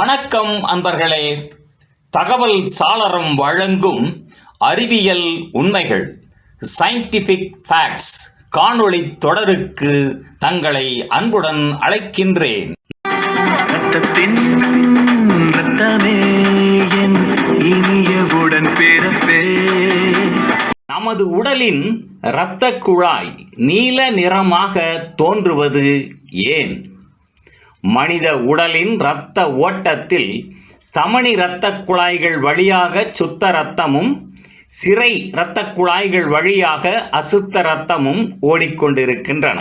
வணக்கம் அன்பர்களே. தகவல் சாளரம் வழங்கும் அறிவியல் உண்மைகள் சயின்டிஃபிக் ஃபேக்ட்ஸ் காணொளி தொடருக்கு தங்களை அன்புடன் அழைக்கின்றேன். நமது உடலின் இரத்த குழாய் நீல நிறமாக தோன்றுவது ஏன்? மனித உடலின் இரத்த ஓட்டத்தில் தமணி இரத்த குழாய்கள் வழியாக சுத்த இரத்தமும் சிறை இரத்த குழாய்கள் வழியாக அசுத்த இரத்தமும் ஓடிக்கொண்டிருக்கின்றன.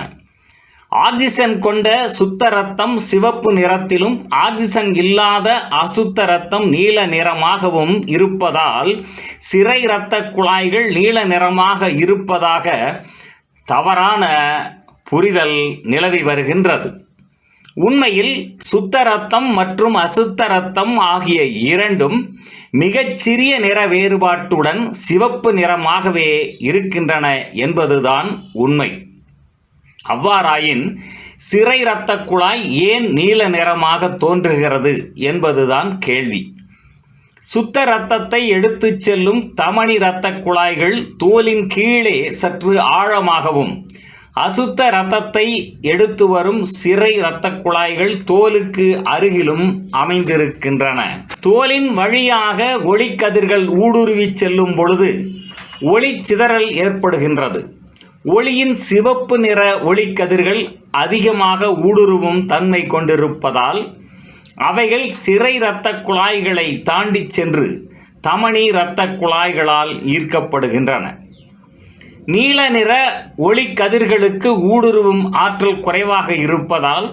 ஆக்சிஜன் கொண்ட சுத்த ரத்தம் சிவப்பு நிறத்திலும் ஆக்சிஜன் இல்லாத அசுத்த ரத்தம் நீல நிறமாகவும் இருப்பதால் சிறை இரத்த குழாய்கள் நீல நிறமாக இருப்பதாக தவறான புரிதல் நிலவி வருகின்றது. உண்மையில் சுத்த ரத்தம் மற்றும் அசுத்த ரத்தம் ஆகிய இரண்டும் மிகச்சிறிய நிற வேறுபாட்டுடன் சிவப்பு நிறமாகவே இருக்கின்றன என்பதுதான் உண்மை. அவ்வாறாயின் சிறை இரத்த குழாய் ஏன் நீல நிறமாக தோன்றுகிறது என்பதுதான் கேள்வி. சுத்த இரத்தத்தை எடுத்துச் செல்லும் தமணி இரத்த குழாய்கள் தோலின் கீழே சற்று ஆழமாகவும் அசுத்த இரத்தத்தை எடுத்து வரும் சிறை இரத்த குழாய்கள் தோலுக்கு அருகிலும் அமைந்திருக்கின்றன. தோலின் வழியாக ஒளிக்கதிர்கள் ஊடுருவி செல்லும் பொழுது ஒளி சிதறல் ஏற்படுகின்றது. ஒளியின் சிவப்பு நிற ஒளிக்கதிர்கள் அதிகமாக ஊடுருவும் தன்மை கொண்டிருப்பதால் அவைகள் சிறை இரத்த குழாய்களை தாண்டி சென்று தமனி இரத்த குழாய்களால் ஈர்க்கப்படுகின்றன. நீல நிற ஒளிக்கதிர்களுக்கு ஊடுருவும் ஆற்றல் குறைவாக இருப்பதால்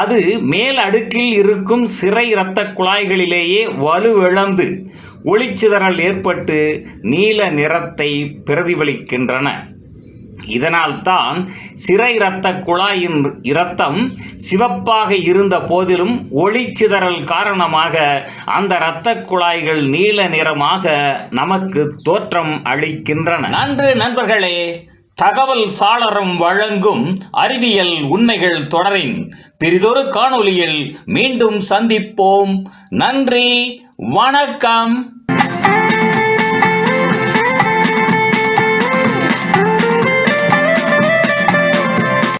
அது மேல் அடுக்கில் இருக்கும் சிறை இரத்த குழாய்களிலேயே வலுவிழந்து ஒளிச்சிதறல் ஏற்பட்டு நீல நிறத்தை பிரதிபலிக்கின்றன. இதனால்தான் சிறை இரத்த குழாயின் இரத்தம் சிவப்பாக இருந்த போதிலும் ஒளிச்சிதறல் காரணமாக அந்த இரத்த குழாய்கள் நீல நிறமாக நமக்கு தோற்றம் அளிக்கின்றன. நன்று நண்பர்களே தகவல் சாளரம் வழங்கும் அறிவியல் உண்மைகள் தொடரின் பிரிதொரு காணொலியில் மீண்டும் சந்திப்போம். நன்றி வணக்கம்.